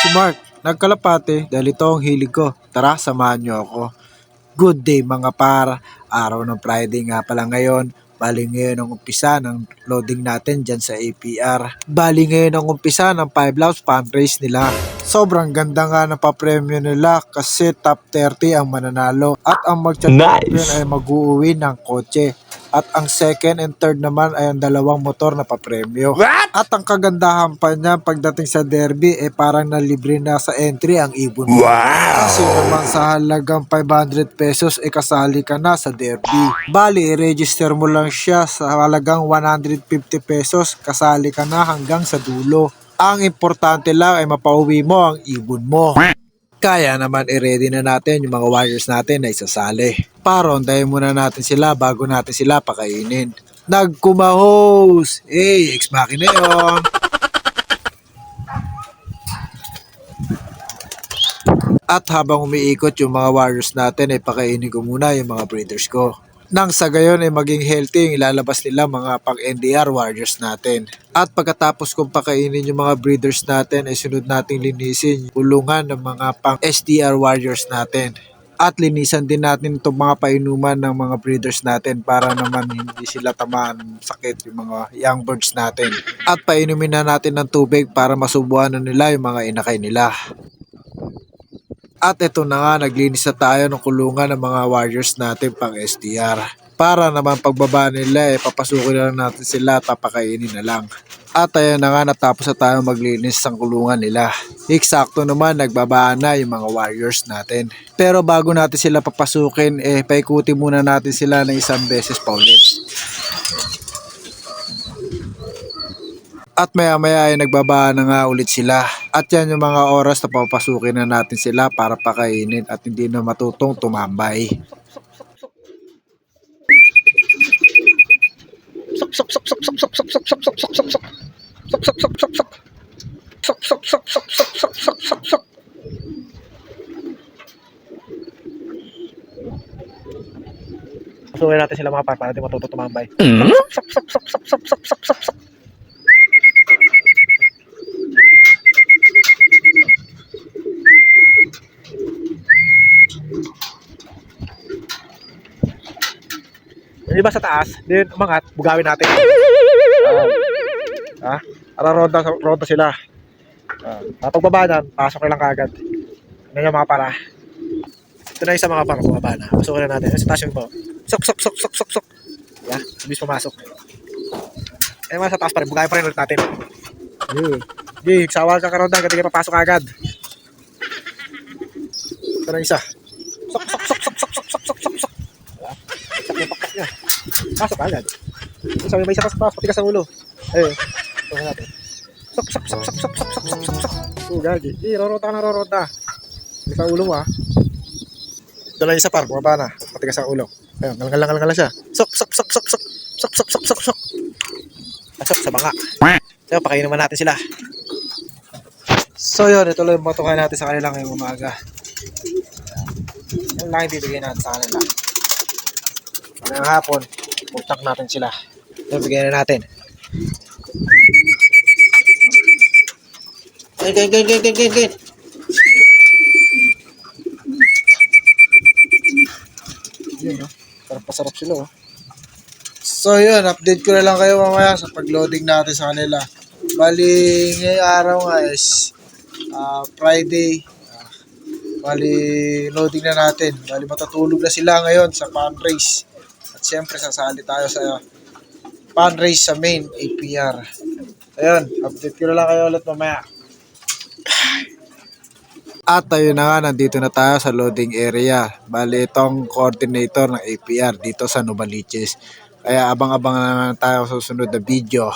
si Mark. Nagkalapate dahil ito ang hilig ko. Tara, samahan niyo ako. Good day mga par. Araw ng Friday nga pala ngayon. Bali ngayon ang umpisa ng loading natin dyan sa APR. Bali ngayon ang umpisa ng 5 laps fundraise nila. Sobrang ganda nga ng papremyo nila kasi top 30 ang mananalo. At ang magcha-champion Nice. ay mag-uuwi ng kotse. At ang second and third naman ay ang dalawang motor na papremyo. What? At ang kagandahan pa niya pagdating sa derby eh parang nalibre na sa entry ang ibon mo. Wow! Kasi naman sa halagang 500 pesos eh kasali ka na sa derby. Bali, i-register mo lang siya sa halagang 150 pesos kasali ka na hanggang sa dulo. Ang importante lang ay mapauwi mo ang ibon mo. Kaya naman i-ready na natin yung mga warriors natin na isasali. Parondahin muna natin sila bago natin sila pakainin. Nagkumahos! Hey, ex-maki na yun! At habang umiikot yung mga warriors natin ay pakainin ko muna yung mga breeders ko. Nang sa gayon ay maging healthy yung ilalabas nila mga pang NDR warriors natin. At pagkatapos kong pakainin yung mga breeders natin ay sunod nating linisin kulungan ng mga pang SDR warriors natin. At linisan din natin itong mga painuman ng mga breeders natin para naman hindi sila tamaan sakit yung mga young birds natin. At painumin na natin ng tubig para masubuhan na nila yung mga inakay nila. At ito na nga, naglinis na tayo ng kulungan ng mga warriors natin pang SDR. Para naman pagbaba nila, eh, papasukin na lang natin sila at papakainin na lang. At ayan na nga, natapos na tayo maglinis ng kulungan nila. Eksakto naman, nagbabaan na yung mga warriors natin. Pero bago natin sila papasukin, eh, paikuti muna natin sila ng isang beses pa ulit. At maya maya ay nagbaba na nga ulit sila. At yan yung mga oras na papasukin na natin sila para pakainin at hindi na matutong tumambay. Sok sok sok sok sok sok sok sok sok sok sok sok sok. Sok sok sok sok sok. Sok sok sok sok sok sok sok sok sok. Pasukin natin sila mga par para di matuto tumambay. Sok sok sok sok sok sok sok sok sok. Yung iba sa taas, din umangat, bugawin natin. Ah, ha? Para ronda, sila. Ah, uh, pagbaba pasok lang kagad. Ano yung mga para? Ito na yung sa mga para bumaba na. Pasukin na natin. Sa taas yung po. Sok, sok, sok, sok, sok, sok. Diba? Bilis pumasok. Eh, mga sa taas pa rin. Bugawin pa rin ulit natin. Yun. Sige, sawal ka karonda. Kasi papasok agad. Ito na isa. Pasok agad. Sabi may isa ka sa taas, pati ka sa ulo. Eh, na natin. Sok, sok, sok, sok, sok, sok, sok, sok, sok, sok. Oh, gagi. Eh, rorota ka na, rorota. Pati sa ulo mo, ah. Ito lang isa par, bumaba na. Pati ka sa ulo. Ayun, ngalangal-langal na siya. Sok, sok, sok, sok, sok. Sok, sok, sok, sok, sok. Pasok sa banga. So, pakainin naman natin sila. So, yun. Ito lang yung matukan natin sa kanila ngayong umaga. Yan lang yung bibigay natin sa kanila. Ngayong hapon, putak natin sila. Ito, bigyan na natin. Gain, gain, gain, gain, gain, gain, gain. Yun, no? Sarap pa sarap sila, oh. So yun, update ko na lang kayo mamaya sa pagloading natin sa kanila. Bali, ngayong araw nga is ah, Friday. Ah, bali, loading na natin. Bali, matutulog na sila ngayon sa fundraise. At siyempre, sasali tayo sa fundraise sa main APR. Ayun, update ko na lang kayo ulit mamaya. At ayun na nga, nandito na tayo sa loading area. Bali, itong coordinator ng APR dito sa Novaliches. Kaya abang-abang na naman tayo sa susunod na video.